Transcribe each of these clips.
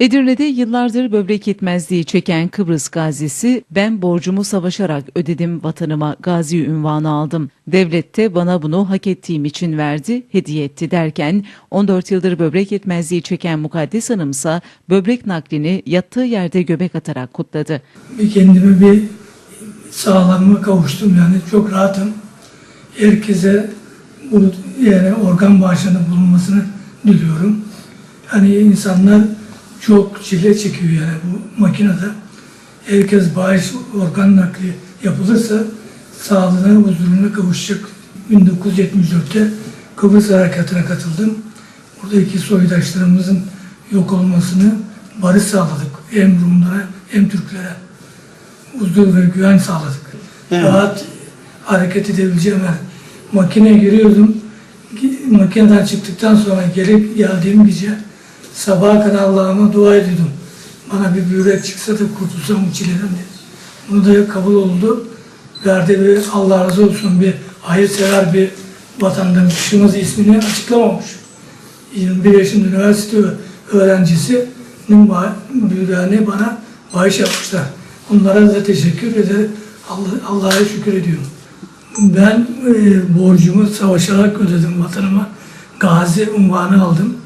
Edirne'de yıllardır böbrek yetmezliği çeken Kıbrıs gazisi ben borcumu savaşarak ödedim vatanıma gazi ünvanı aldım. Devlet de bana bunu hak ettiğim için verdi, hediye etti derken 14 yıldır böbrek yetmezliği çeken Mukaddes Hanımsa böbrek naklini yattığı yerde göbek atarak kutladı. bir kendime bir sağlamlığa kavuştum yani çok rahatım. Herkese bu yani organ bağışında bulunmasını diliyorum. Hani insanlar çok çile çekiyor yani bu makinede. Herkes bağış organ nakli yapılırsa sağlığına, huzuruna kavuşacak. 1974'te Kıbrıs Harekatı'na katıldım. Buradaki soydaşlarımızın yok olmasını barış sağladık. Hem Rumlara hem Türklere huzur ve güven sağladık. Rahat hareket edebileceğim yani. Makineye giriyordum. Gi- Makineden çıktıktan sonra gelip geldiğim gece sabaha kadar Allah'ıma dua ediyordum. Bana bir börek çıksa da kurtulsam çileden diye. Bunu da kabul oldu. Verdi bir Allah razı olsun bir hayırsever bir vatandaşımız ismini açıklamamış. 21 yaşında üniversite öğrencisinin ba- büyüğüne bana bağış yapmışlar. Onlara da teşekkür ederim. Allah- Allah'a şükür ediyorum. Ben e, borcumu savaşarak ödedim vatanıma. Gazi unvanı aldım.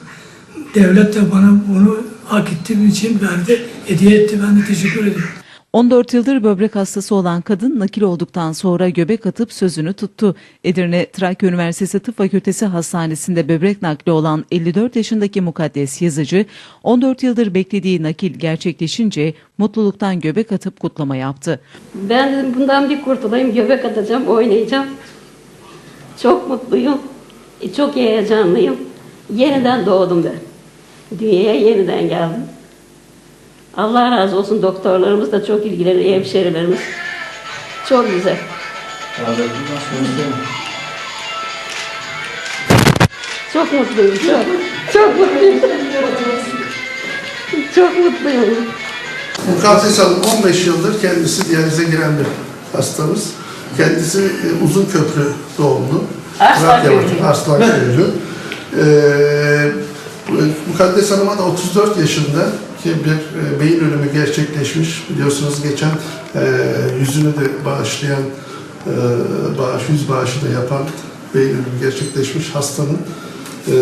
Devlet de bana bunu hak ettiğim için verdi, hediye etti. Ben de teşekkür ediyorum. 14 yıldır böbrek hastası olan kadın nakil olduktan sonra göbek atıp sözünü tuttu. Edirne Trakya Üniversitesi Tıp Fakültesi Hastanesi'nde böbrek nakli olan 54 yaşındaki Mukaddes Yazıcı, 14 yıldır beklediği nakil gerçekleşince mutluluktan göbek atıp kutlama yaptı. Ben dedim bundan bir kurtulayım, göbek atacağım, oynayacağım. Çok mutluyum, e, çok heyecanlıyım. Yeniden doğdum ben. Dünyaya yeniden geldim. Allah razı olsun doktorlarımız da çok ilgileniyor, hemşerilerimiz. Çok güzel. Çok mutluyum, çok. Çok mutluyum. çok mutluyum. Mukaddes Hanım 15 yıldır kendisi diyalize giren bir hastamız. Kendisi e, uzun köprü doğumlu. Arslan Köylü. Arslan Köylü. Ee, Mukaddes Hanım'a da 34 yaşında ki bir e, beyin ölümü gerçekleşmiş. Biliyorsunuz geçen e, yüzünü de bağışlayan, e, bağış, yüz bağışı da yapan beyin ölümü gerçekleşmiş hastanın e,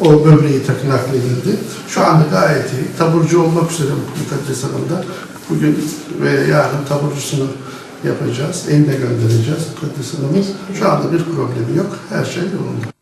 o böbreği takı nakledildi. Şu anda gayet iyi. Taburcu olmak üzere Mukaddes Hanım'da. Bugün ve yarın taburcusunu yapacağız. Evine göndereceğiz Mukaddes Hanım'ın. Şu anda bir problemi yok. Her şey yolunda.